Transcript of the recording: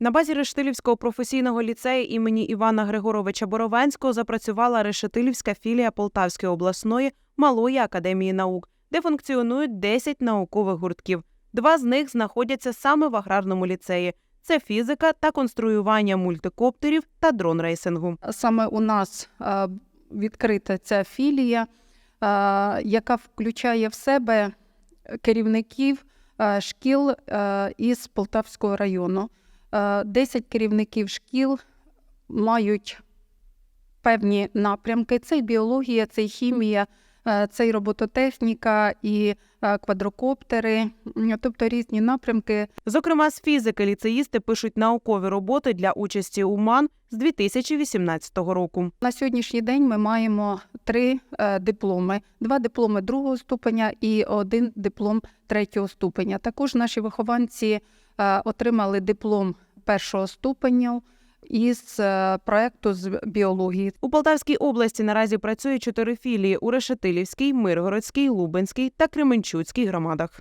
На базі Рештилівського професійного ліцею імені Івана Григоровича Боровенського запрацювала Решетилівська філія Полтавської обласної малої академії наук, де функціонують 10 наукових гуртків. Два з них знаходяться саме в аграрному ліцеї. Це фізика та конструювання мультикоптерів та дрон-рейсингу. Саме у нас е, відкрита ця філія, е, яка включає в себе керівників е, шкіл із Полтавського району. Е, 10 керівників шкіл мають певні напрямки: це й біологія, це й хімія, е, це й робототехніка, і е, квадрокоптери, тобто різні напрямки. Зокрема, з фізики ліцеїсти пишуть наукові роботи для участі у МАН з 2018 року. На сьогоднішній день ми маємо три е, дипломи: два дипломи другого ступеня і один диплом третього ступеня. Також наші вихованці е, отримали диплом першого ступеня із е, проекту з біології. У Полтавській області наразі працює чотири філії у Решетилівській, Миргородській, Лубенській та Кременчуцькій громадах.